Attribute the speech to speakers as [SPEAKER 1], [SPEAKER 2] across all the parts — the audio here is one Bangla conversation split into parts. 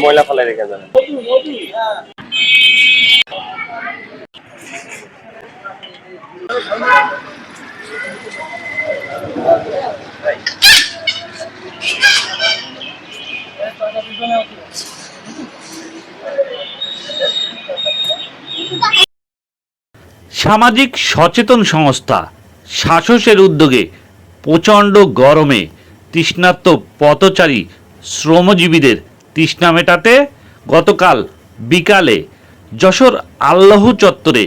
[SPEAKER 1] ময়লা ফেলাই রেখে যাবেন
[SPEAKER 2] সামাজিক সচেতন সংস্থা শাসসের উদ্যোগে প্রচণ্ড গরমে তৃষ্ণার্ত পথচারী শ্রমজীবীদের তৃষ্ণা মেটাতে গতকাল বিকালে যশোর আল্লাহ চত্বরে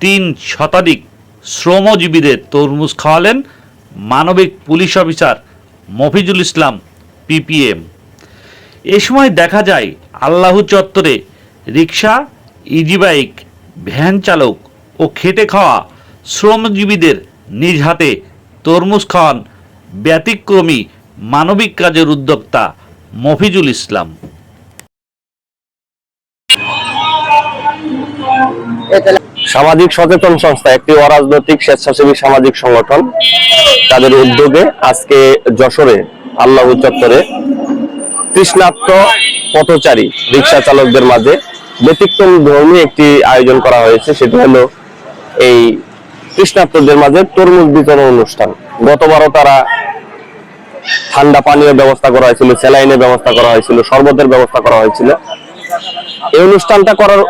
[SPEAKER 2] তিন শতাধিক শ্রমজীবীদের তরমুজ খাওয়ালেন মানবিক police officer Mofizul Islam, PPM. এ সময় দেখা যায়, আল্লাহ চত্বরে রিক্সা ইজি বাইক, ভ্যান চালক ও খেটে খাওয়া শ্রমজীবীদের নিজ হাতে তরমুজ খাওয়ান ব্যতিক্রমী মানবিক কাজের উদ্যোক্তা মফিজুল ইসলাম।
[SPEAKER 1] সামাজিক সচেতন সংস্থা, একটি অরাজনৈতিক স্বেচ্ছাসেবী সামাজিক সংগঠন। তাদের উদ্যোগে আজকে যশোরে, আল্লাহ চত্বরে তৃষ্ণাত্ম পথচারী রিক্সা চালকদের মাঝে ব্যতিক্রম ধর্মী একটি আয়োজন করা হয়েছে। সেটি হলো এই তৃষ্ণার্তদের মাঝে তরমুজ বিতরণ অনুষ্ঠান। গতবারও তারা ঠান্ডা পানীয় ব্যবস্থা করা হয়েছিল, স্যালাইনের ব্যবস্থা করা হয়েছিল, শরবতের ব্যবস্থা করা হয়েছিল। এই অনুষ্ঠানটা করার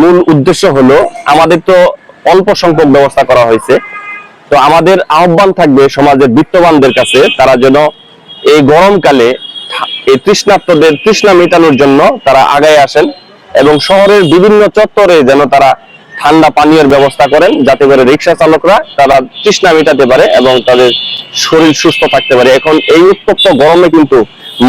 [SPEAKER 1] মূল উদ্দেশ্য হলো, আমাদের তো অল্প সংখ্যক ব্যবস্থা করা হয়েছে। তো আমাদের আহ্বান থাকবে সমাজের বিত্তবানদের কাছে, তারা যেন এই গরমকালে এই তৃষ্ণার্তদের তৃষ্ণা মেটানোর জন্য তারা আগায় আসেন এবং শহরের বিভিন্ন চত্বরে যেন তারা ঠান্ডা পানীয়ের ব্যবস্থা করেন যাতে করে রিক্সা চালকরা তারা তৃষ্ণা মেটাতে পারে এবং তাদের শরীর সুস্থ থাকতে পারে। এখন এই উত্তপ্ত গরমে কিন্তু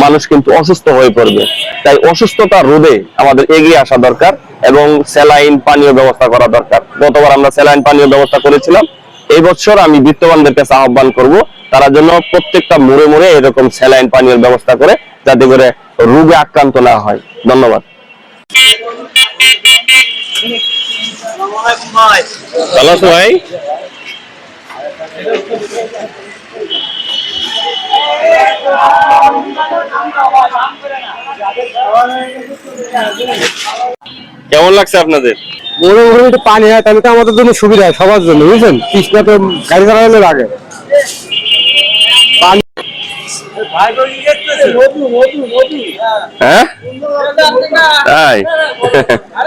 [SPEAKER 1] মানুষ কিন্তু অসুস্থ হয়ে পড়বে। তাই অসুস্থতা রোধে আমাদের এগিয়ে আসা দরকার এবং স্যালাইন পানীয় ব্যবস্থা করা দরকার। গতবার আমরা স্যালাইন পানীয় ব্যবস্থা করেছিলাম। এই বছর আমি বিত্তবানদের কাছে আহ্বান করব, তারা জন্য প্রত্যেকটা মোড়ে মোড়ে এরকম স্যালাইন পানীয় ব্যবস্থা করে যাতে করে রোগে আক্রান্ত না হয়। ধন্যবাদ। ভালো আছো ভাই। কেমন লাগছে আপনাদের?
[SPEAKER 3] মনে মনে একটু পানি হয় তাহলে তো আমাদের জন্য সুবিধা হয় সবার জন্য বুঝছেন কৃষ্ণা তো গাড়ি চালানোর আগে পানি
[SPEAKER 1] হ্যাঁ? তাই